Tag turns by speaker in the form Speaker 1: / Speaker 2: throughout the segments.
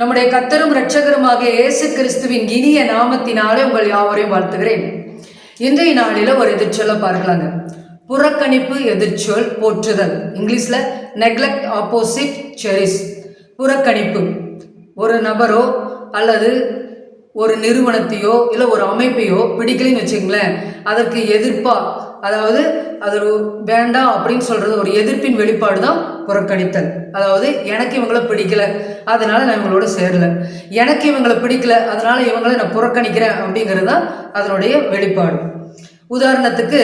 Speaker 1: நம்முடைய கத்தரும் இரட்சகருமாகிய இயேசு கிறிஸ்துவின் இனிய நாமத்தினாலே உங்கள் யாவரையும் வாழ்த்துகிறேன். இன்றைய நாளில் ஒரு எதிர்ச்சொல்ல பார்க்கலாங்க. புறக்கணிப்பு எதிர்ச்சொல் போற்றுதல். இங்கிலீஷ்ல நெக்லெக்ட் ஆப்போசிட் செரிஸ் புறக்கணிப்பு. ஒரு நபரோ அல்லது ஒரு நிறுவனத்தையோ இல்லை ஒரு அமைப்பையோ பிடிக்கலைன்னு வச்சுங்களேன் அதற்கு எதிர்ப்பாக அதாவது அது ஒரு வேண்டாம் அப்படின்னு சொல்றது ஒரு எதிர்ப்பின் வெளிப்பாடு தான் புறக்கணித்தல். அதாவது எனக்கு இவங்கள பிடிக்கல அதனால நான் இவங்களோட சேரல. எனக்கு இவங்களை பிடிக்கல அதனால இவங்களை நான் புறக்கணிக்கிறேன் அப்படிங்கிறது தான் அதனுடைய வெளிப்பாடு. உதாரணத்துக்கு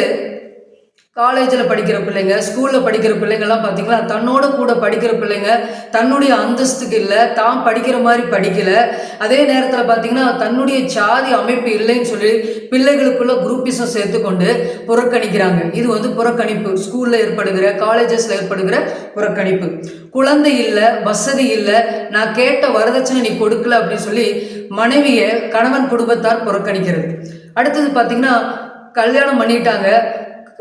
Speaker 1: காலேஜில் படிக்கிற பிள்ளைங்க ஸ்கூலில் படிக்கிற பிள்ளைங்கள்லாம் பார்த்தீங்களா தன்னோட கூட படிக்கிற பிள்ளைங்க தன்னுடைய அந்தஸ்துக்கு இல்லை தான் படிக்கிற மாதிரி படிக்கலை. அதே நேரத்தில் பார்த்தீங்கன்னா தன்னுடைய சாதி அமைப்பு இல்லைன்னு சொல்லி பிள்ளைகளுக்குள்ள குரூப்பிசம் சேர்த்துக்கொண்டு புறக்கணிக்கிறாங்க. இது வந்து புறக்கணிப்பு. ஸ்கூலில் ஏற்படுகிற காலேஜஸில் ஏற்படுகிற புறக்கணிப்பு. குழந்தை இல்லை வசதி இல்லை நான் கேட்ட வரதட்சணை நீ கொடுக்கல அப்படின்னு சொல்லி மனைவியை கணவன் குடும்பத்தார் புறக்கணிக்கிறது. அடுத்தது பார்த்தீங்கன்னா கல்யாணம் பண்ணிட்டாங்க.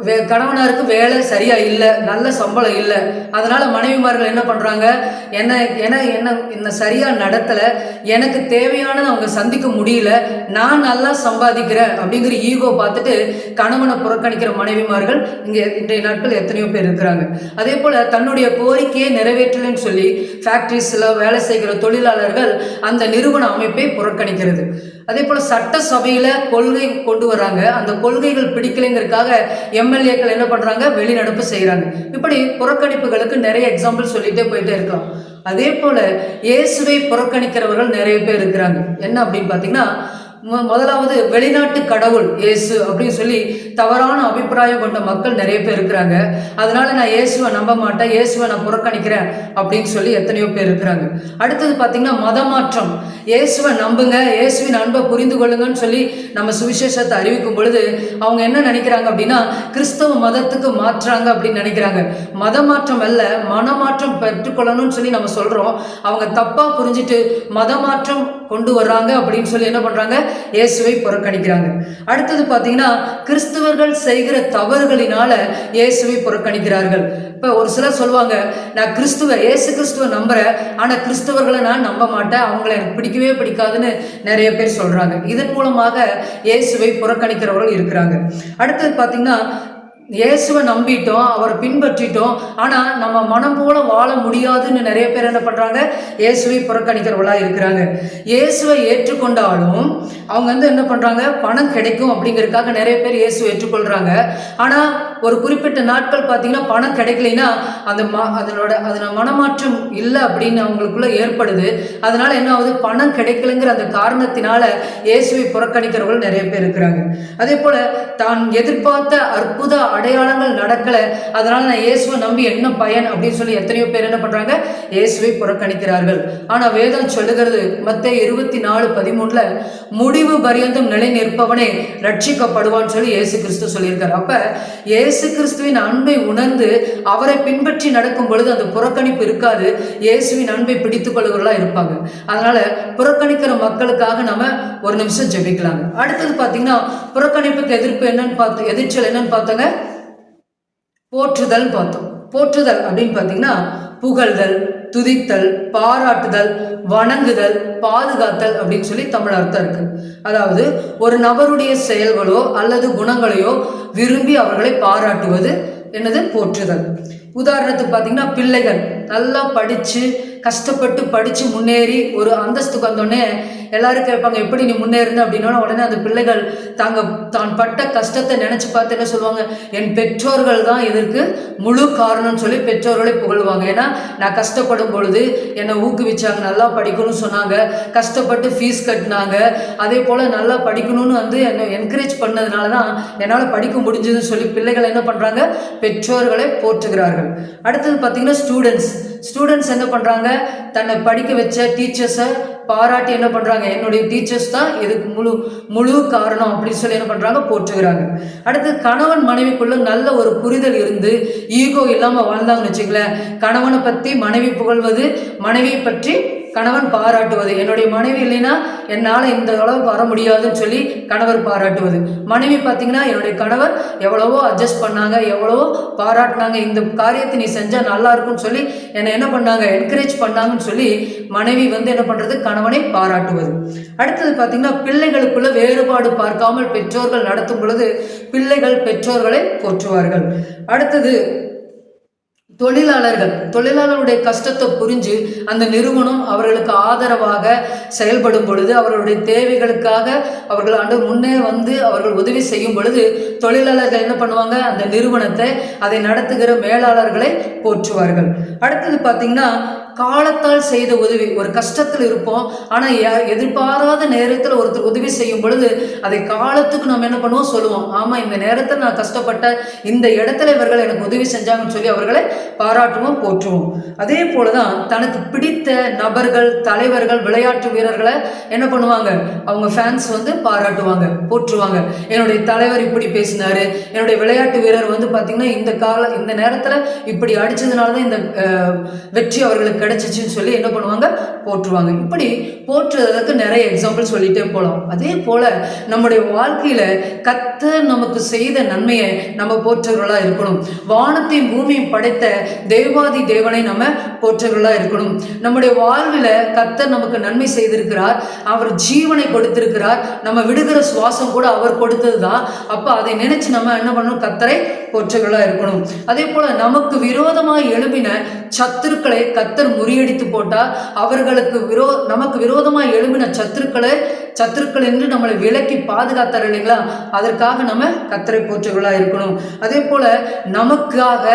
Speaker 1: வே கணவனாருக்கு வேலை சரியா இல்லை நல்ல சம்பளம் இல்லை. அதனால மனைவிமார்கள் என்ன பண்றாங்க? என்ன என்ன என்ன என்ன சரியா நடத்தல. எனக்கு தேவையானது அவங்க சந்திக்க முடியல. நான் நல்லா சம்பாதிக்கிறேன் அப்படிங்கிற ஈகோ பார்த்துட்டு கணவனை புறக்கணிக்கிற மனைவிமார்கள் இங்கே இன்றைய நாட்கள் எத்தனையோ பேர் இருக்கிறாங்க. அதே போல தன்னுடைய கோரிக்கையை நிறைவேற்றலன்னு சொல்லி ஃபேக்ட்ரிஸில் வேலை செய்கிற தொழிலாளர்கள் அந்த நிறுவன அமைப்பை புறக்கணிக்கிறது. அதே போல் சட்டசபையில் கொள்கை கொண்டு வராங்க அந்த கொள்கைகள் பிடிக்கலைங்கிறதுக்காக எம்எல்ஏக்கள் என்ன பண்ணுறாங்க வெளிநடப்பு செய்கிறாங்க இப்படி புறக்கணிப்புகளுக்கு நிறைய எக்ஸாம்பிள் சொல்லிகிட்டே போயிட்டே இருக்கலாம். அதே போல் இயேசுவை புறக்கணிக்கிறவர்கள் நிறைய பேர் இருக்கிறாங்க. என்ன அப்படின்னு பார்த்தீங்கன்னா முதலாவது வெளிநாட்டு கடவுள் இயேசு அப்படின்னு சொல்லி தவறான அபிப்பிராயம் கொண்ட மக்கள் நிறைய பேர் இருக்கிறாங்க. அதனால நான் இயேசுவை நம்ப மாட்டேன் இயேசுவை நான் புறக்கணிக்கிறேன் அப்படின்னு சொல்லி எத்தனையோ பேர் இருக்கிறாங்க. அடுத்தது பார்த்தீங்கன்னா மதமாற்றம். இயேசுவை நம்புங்க இயேசுவின் அன்பை புரிந்து கொள்ளுங்கன்னு சொல்லி நம்ம சுவிசேஷத்தை அறிவிக்கும் பொழுது அவங்க என்ன நினைக்கிறாங்க அப்படின்னா கிறிஸ்தவ மதத்துக்கு மாற்றாங்க அப்படின்னு நினைக்கிறாங்க. மதமாற்றம் அல்ல மனமாற்றம் பெற்றுக்கொள்ளணும்னு சொல்லி நம்ம சொல்றோம். அவங்க தப்பா புரிஞ்சுட்டு மதமாற்றம் கொண்டு வர்றாங்க அப்படின்னு சொல்லி என்ன பண்றாங்க? இயேசுவை புறக்கணிக்கிறாங்க. அடுத்தது பார்த்தீங்கன்னா கிறிஸ்தவர்கள் செய்கிற தவறுகளினால இயேசுவை புறக்கணிக்கிறார்கள். இப்போ ஒரு சிலர் சொல்லுவாங்க நான் கிறிஸ்துவ இயேசு கிறிஸ்துவ நம்புகிறேன் ஆனால் கிறிஸ்தவர்களை நான் நம்ப மாட்டேன். அவங்கள எனக்கு பிடிக்கவே பிடிக்காதுன்னு நிறைய பேர் சொல்கிறாங்க இதன் மூலமாக இயேசுவை புறக்கணிக்கிறவர்கள் இருக்கிறாங்க. அடுத்தது பார்த்தீங்கன்னா இயேசுவை நம்பிட்டோம் அவரை பின்பற்றிட்டோம். ஆனால் நம்ம மனம் போல வாழ முடியாதுன்னு நிறைய பேர் என்ன பண்ணுறாங்க இயேசுவை புறக்கணிக்கிறவளாக இருக்கிறாங்க. இயேசுவை ஏற்றுக்கொண்டாலும் அவங்க வந்து என்ன பண்ணுறாங்க பணம் கிடைக்கும் அப்படிங்கிறதுக்காக நிறைய பேர் இயேசுவை ஏற்றுக்கொள்கிறாங்க ஆனால் ஒரு குறிப்பிட்ட நாட்கள் பார்த்தீங்கன்னா பணம் கிடைக்கலைன்னா அந்த ம அதனோட அதில் மனமாற்றம் இல்லை அப்படின்னு அவங்களுக்குள்ள ஏற்படுது. அதனால என்ன ஆகுது? பணம் கிடைக்கலங்கிற அந்த காரணத்தினால இயேசுவை புறக்கணிக்கிறவர்கள் நிறைய பேர் இருக்கிறாங்க. அதே போல் தான் எதிர்பார்த்த அற்புத அடையாளங்கள் நடக்கலை. அதனால் நான் இயேசுவை நம்பி என்ன பயன் அப்படின்னு சொல்லி எத்தனையோ பேர் என்ன பண்ணுறாங்க இயேசுவை புறக்கணிக்கிறார்கள். ஆனால் வேதம் சொல்லுகிறது மற்ற இருபத்தி நாலு பதிமூணில் முடிவு பரியந்தம் நிலை நிற்பவனே ரட்சிக்கப்படுவான்னு சொல்லி இயேசு கிறிஸ்து சொல்லியிருக்காரு. அப்போ இயேசு கிறிஸ்துவின் அன்பை உணர்ந்து அவரை பின்பற்றி நடக்கும் பொழுது அந்த புறக்கணிப்பு இருக்காது. இயேசுவின் அன்பை பிடித்து கொள்ளுகிறவர்களா இருப்பாங்க. அதனால் புறக்கணிக்கிற மக்களுக்காக நம்ம ஒரு நிமிஷம் ஜெபிக்கலாங்க. அடுத்தது பார்த்தீங்கன்னா புறக்கணிப்புக்கு எதிர்ப்பு என்னன்னு பார்த்து எதிர்ச்சல் என்னன்னு பார்த்தாங்க போற்றுதல் பார்த்தோம். போற்றுதல் அப்படின்னு பார்த்தீங்கன்னா புகழ்தல் துதித்தல் பாராட்டுதல் வணங்குதல் பாதுகாத்தல் அப்படின்னு சொல்லி தமிழ் அர்த்தம் இருக்கு. அதாவது ஒரு நபருடைய செயல்களோ அல்லது குணங்களையோ விரும்பி அவர்களை பாராட்டுவது என்னது? போற்றுதல். உதாரணத்துக்கு பார்த்தீங்கன்னா பிள்ளைகள். நல்லா படித்து கஷ்டப்பட்டு படித்து முன்னேறி ஒரு அந்தஸ்துக்கு வந்தோடனே எல்லாரும் கேட்பாங்க எப்படி நீ முன்னேறின? அப்படின்னா உடனே அந்த பிள்ளைகள் தாங்க தான் பட்ட கஷ்டத்தை நினச்சி பார்த்து என்ன சொல்லுவாங்க என் பெற்றோர்கள் தான் இதற்கு முழு காரணம்னு சொல்லி பெற்றோர்களை புகழ்வாங்க. ஏன்னா நான் கஷ்டப்படும் பொழுது என்னை ஊக்குவிச்சாங்க நல்லா படிக்கணும்னு சொன்னாங்க கஷ்டப்பட்டு ஃபீஸ் கட்டினாங்க அதே போல் நல்லா படிக்கணும்னு வந்து என்னை என்கரேஜ் பண்ணதுனால தான் என்னால் படிக்க முடிஞ்சதுன்னு சொல்லி பிள்ளைகள் என்ன பண்ணுறாங்க பெற்றோர்களை போற்றுகிறார்கள். அடுத்தது பார்த்திங்கன்னா ஸ்டூடெண்ட்ஸ் ஸ்டூடெண்ட்ஸ் என்ன பண்ணுறாங்க தன்னை படிக்க வச்ச டீச்சர்ஸை பாராட்டி என்ன பண்ணுறாங்க என்னுடைய டீச்சர்ஸ் தான் இதுக்கு முழு முழு காரணம் அப்படின்னு சொல்லி என்ன பண்ணுறாங்க போற்றுகிறாங்க. அடுத்து கணவன் மனைவிக்குள்ள நல்ல ஒரு புரிதல் இருந்து ஈகோ இல்லாமல் வாழ்ந்தாங்கன்னு வச்சுக்கல கணவனை பற்றி மனைவி புகழ்வது மனைவியை பற்றி கணவன் பாராட்டுவது. என்னுடைய மனைவி இல்லைன்னா என்னால் இந்த அளவு வர முடியாதுன்னு சொல்லி கணவர் பாராட்டுவது. மனைவி பார்த்தீங்கன்னா என்னுடைய கணவர் எவ்வளவோ அட்ஜஸ்ட் பண்ணாங்க எவ்வளவோ பாராட்டினாங்க. இந்த காரியத்தை நீ செஞ்சால் நல்லா இருக்கும்னு சொல்லி என்னை என்ன பண்ணாங்க? என்கரேஜ் பண்ணாங்கன்னு சொல்லி மனைவி வந்து என்ன பண்ணுறது கணவனை பாராட்டுவது. அடுத்தது பார்த்தீங்கன்னா பிள்ளைகளுக்குள்ள வேறுபாடு பார்க்காமல் பெற்றோர்கள் நடத்தும் பொழுது பிள்ளைகள் பெற்றோர்களை போற்றுவார்கள். அடுத்தது தொழிலாளர்கள் தொழிலாளருடைய கஷ்டத்தை புரிஞ்சு அந்த நிறுவனம் அவர்களுக்கு ஆதரவாக செயல்படும் பொழுது அவர்களுடைய தேவைகளுக்காக அவர்கள் ஆண்டு முன்னே வந்து அவர்கள் உதவி செய்யும் பொழுது தொழிலாளர்கள் என்ன பண்ணுவாங்க? அந்த நிறுவனத்தை அதை நடத்துகிற மேலாளர்களை போற்றுவார்கள். அடுத்தது பார்த்திங்கன்னா காலத்தால் செய்த உதவி. ஒரு கஷ்டத்தில் இருப்போம் ஆனால் எதிர்பாராத நேரத்தில் ஒருத்தர் உதவி செய்யும் பொழுது அதை காலத்துக்கு நம்ம என்ன பண்ணுவோம் சொல்லுவோம். ஆமாம் இந்த நேரத்தில் நான் கஷ்டப்பட்ட இந்த இடத்துல இவர்கள் எனக்கு உதவி செஞ்சாங்கன்னு சொல்லி அவர்களை பாராட்டுவோம் போற்றுவோம். அதே போல தான் தனக்கு பிடித்த நபர்கள் தலைவர்கள் விளையாட்டு வீரர்களை என்ன பண்ணுவாங்க? அவங்க ஃபேன்ஸ் வந்து பாராட்டுவாங்க போற்றுவாங்க. என்னுடைய தலைவர் இப்படி பேசினாரு என்னுடைய விளையாட்டு வீரர் வந்து பார்த்தீங்கன்னா இந்த கால இந்த நேரத்தில் இப்படி அடித்ததுனால தான் இந்த வெற்றி அவர்களுக்கு கிடச்சிச்சின்னு சொல்லி என்ன பண்ணுவாங்க? போற்றுவாங்க. இப்படி போற்றுறதுக்கு நிறைய எக்ஸாம்பிள் சொல்லிட்டே போகலாம் அதே போல நம்முடைய வாழ்க்கையில கத்த நமக்கு செய்த நன்மையை நம்ம போற்றவர்களாக இருக்கணும். வானத்தையும் பூமியும் படைத்த தேவாதி தேவனை நம்ம போற்றவர்களாக இருக்கணும். நம்முடைய வாழ்வில் கத்தர் நமக்கு நன்மை செய்திருக்கிறார். அவர் ஜீவனை கொடுத்திருக்கிறார். நம்ம விடுகிற சுவாசம் கூட அவர் கொடுத்தது தான் அப்போ அதை நினைச்சு நம்ம என்ன பண்ணணும்? கத்தரை போற்றவர்களாக இருக்கணும். அதே போல நமக்கு விரோதமாக எழுப்பின சத்துருக்களை கத்தர் முறியடித்து போட்டால் அவர்களுக்கு விரோ நமக்கு விரோதமாக எழும்பின சத்துருக்களை சத்துருக்கள் என்று நம்மளை விலக்கி பாதுகாத்தார் இல்லைங்களா? அதற்காக நம்ம கத்தரை போற்றுகளாக இருக்கணும். அதே போல் நமக்காக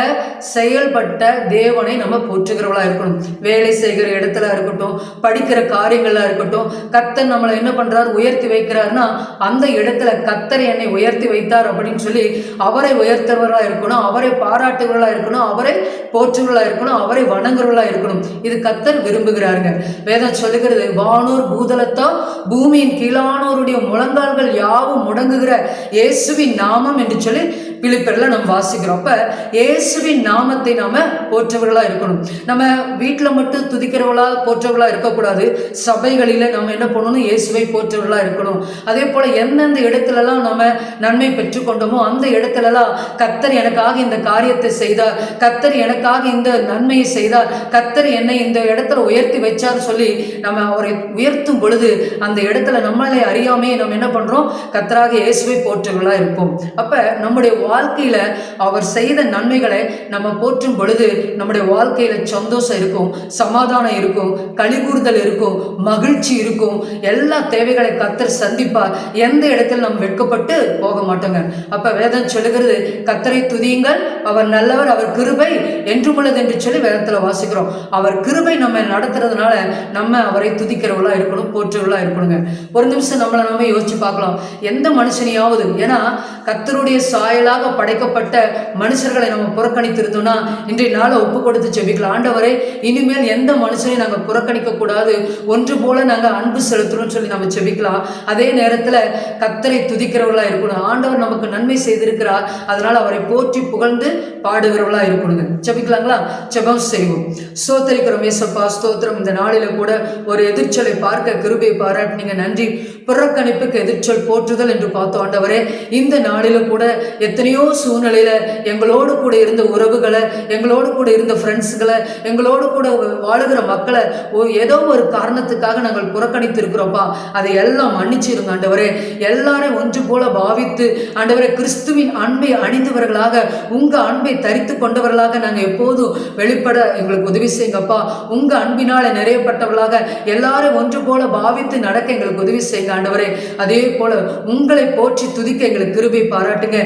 Speaker 1: செயல்பட்ட தேவனை நம்ம போற்றுகிறவளாக இருக்கணும். வேலை செய்கிற இடத்துல இருக்கட்டும் படிக்கிற காரியங்களாக இருக்கட்டும் கத்தர் நம்மளை என்ன பண்ணுறார் உயர்த்தி வைக்கிறார்னா அந்த இடத்துல கத்தர் என்னை உயர்த்தி வைத்தார் அப்படின்னு சொல்லி அவரை உயர்த்தவர்களாக இருக்கணும் அவரை பாராட்டுகிறவர்களாக இருக்கணும் அவரை போற்றுவர்களாக இருக்கணும் அவரை வணங்குறவர்களாக இருக்கணும். இது கத்தர் விரும்புகிறாருங்க வேதம் சொல்லுகிறது வானூர் பூதலத்தோ பூமியின் கீழானோருடைய முழங்கால்கள் யாவும் முடங்குகிற இயேசுவின் நாமம் என்று சொல்லி பிலிப்பரில் நம்ம வாசிக்கிறோம். அப்போ இயேசுவின் நாமத்தை நாம போற்றவர்களாக இருக்கணும். நம்ம வீட்டில் மட்டும் துதிக்கிறவளா போற்றவர்களாக இருக்கக்கூடாது. சபைகளில் நம்ம என்ன பண்ணணும்? இயேசுவை போற்றவர்களாக இருக்கணும். அதே போல் எந்தெந்த இடத்துலலாம் நம்ம நன்மை பெற்றுக்கொண்டோமோ அந்த இடத்துலலாம் கத்தர் எனக்காக இந்த காரியத்தை செய்தார். கத்தர் எனக்காக இந்த நன்மையை செய்தார். கத்தர் என்னை இந்த இடத்துல உயர்த்தி வச்சார் சொல்லி நம்ம அவரை உயர்த்தும் பொழுது அந்த இடத்துல நம்மளை அறியாமே நம்ம என்ன பண்ணுறோம் கத்தராக இயேசுவை போற்றவர்களாக இருப்போம். அப்போ நம்முடைய வாழ்க்கையில் அவர் செய்த நன்மைகளை நம்ம போற்றும் பொழுது நம்முடைய வாழ்க்கையில் சந்தோஷம் இருக்கும் சமாதானம் இருக்கும் கழிகூறுதல் இருக்கும் மகிழ்ச்சி இருக்கும். எல்லா தேவைகளை கத்தர் சந்திப்பார். எந்த இடத்தில் நம்ம வெட்கப்பட்டு போக மாட்டோங்க. அப்போ வேதம் சொல்லுகிறது கத்தரை துதியுங்கள் அவர் நல்லவர் அவர் கிருபை என்றுமுள்ளது என்று சொல்லி வேதத்தில் வாசிக்கிறோம். அவர் கிருபை நம்ம நடத்துறதுனால நம்ம அவரை துதிக்கிறவளா இருக்கணும் போற்றவளா இருக்கணுங்க. ஒரு நிமிஷம் நம்மளை நம்ம யோசிச்சு பார்க்கலாம். எந்த மனுஷனையாவது ஏன்னா கத்தருடைய சாயலாக நமக்காக படைக்கப்பட்ட மனுஷர்களை நம்ம புறக்கணித்திருந்தோம்னா இன்றைய நாளை ஒப்பு கொடுத்து செபிக்கலாம் ஆண்டவரை இனிமேல் எந்த மனுஷனையும் நாங்கள் புறக்கணிக்க கூடாது ஒன்று போல நாங்கள் அன்பு செலுத்தணும்னு சொல்லி நம்ம செபிக்கலாம் அதே நேரத்தில் கத்தரை துதிக்கிறவர்களாக இருக்கணும். ஆண்டவர் நமக்கு நன்மை செய்திருக்கிறார். அதனால் அவரை போற்றி புகழ்ந்து பாடுகிறவர்களாக இருக்கணுங்க. செபிக்கலாங்களா செபம் செய்வோம். சோத்தரிக்கிறோம் ஏசப்பா ஸ்தோத்திரம். இந்த நாளில கூட ஒரு எதிர்ச்சலை பார்க்க கிருபை பாராட்டினீங்க. நன்றி. புறக்கணிப்புக்கு எதிர்ச்சல் போற்றுதல் என்று பார்த்தோம் ஆண்டவரே. இந்த நாளில கூட எத்தனையோ சூழ்நிலையில் எங்களோடு கூட இருந்த உறவுகளை எங்களோடு கூட இருந்த ஃப்ரெண்ட்ஸுகளை எங்களோடு கூட வாழுகிற மக்களை ஏதோ ஒரு காரணத்துக்காக நாங்கள் புறக்கணித்து இருக்கிறோம்ப்பா அதை எல்லாம் மன்னிச்சிருங்க ஆண்டவரே. எல்லாரையும் ஒன்று போல பாவித்து ஆண்டவரே கிறிஸ்துவின் அன்பை அணிந்தவர்களாக உங்கள் அன்பை தரித்து கொண்டவர்களாக நாங்கள் எப்போதும் வெளிப்பட எங்களுக்கு உதவி செய்யுங்கப்பா. உங்கள் அன்பினால் நிறையப்பட்டவர்களாக எல்லாரும் ஒன்று போல பாவித்து நடக்க எங்களுக்கு உதவி செய்யுங்க ஆண்டவரே. அதே போல உங்களை போற்றி துதிக்க எங்களுக்கு கிருபை பாராட்டுங்க.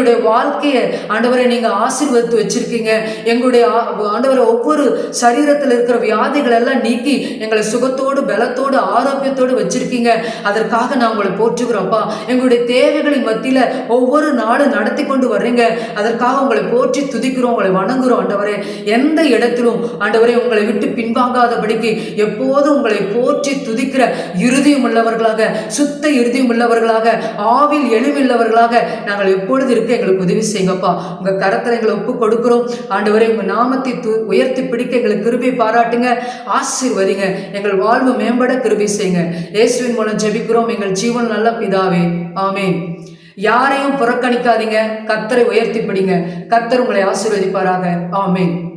Speaker 1: எங்களுடைய வாழ்க்கையை ஆண்டவரை நீங்கள் ஆசீர்வதித்து வச்சிருக்கீங்க. எங்களுடைய ஆண்டவரை ஒவ்வொரு சரீரத்தில் இருக்கிற வியாதிகள் எல்லாம் நீக்கி எங்களை சுகத்தோடு பலத்தோடு ஆரோக்கியத்தோடு வச்சிருக்கீங்க. அதற்காக நான் உங்களை போற்றுகிறோம்ப்பா எங்களுடைய தேவைகளின் மத்தியில் ஒவ்வொரு நாளும் நடத்தி கொண்டு வர்றீங்க. அதற்காக உங்களை போற்றி துதிக்கிறோம் உங்களை வணங்குறோம் ஆண்டவரே. எந்த இடத்திலும் ஆண்டவரே உங்களை விட்டு பின்வாங்காதபடிக்கு எப்போதும் உங்களை போற்றி துதிக்கிற இறுதியும் உள்ளவர்களாக சுத்த இறுதியும் உள்ளவர்களாக ஆவில் எளிமையுள்ளவர்களாக நாங்கள் எப்பொழுது இருக்க பிடிக்க எங்களுக்கு உதவி செய்யுங்கப்பா. உங்க கரத்தில் எங்களை ஒப்பு கொடுக்குறோம். ஆண்டவரை உங்கள் நாமத்தை து உயர்த்தி பிடிக்க எங்களுக்கு கிருபை பாராட்டுங்க. ஆசீர்வதிங்க. எங்கள் வாழ்வு மேம்பட கிருபை செய்யுங்க. இயேசுவின் மூலம் ஜெபிக்கிறோம். எங்கள் ஜீவன் நல்ல பிதாவே. ஆமேன். யாரையும் புறக்கணிக்காதீங்க. கத்தரை உயர்த்தி பிடிங்க. கத்தர் உங்களை ஆசீர்வதிப்பாராக. ஆமேன்.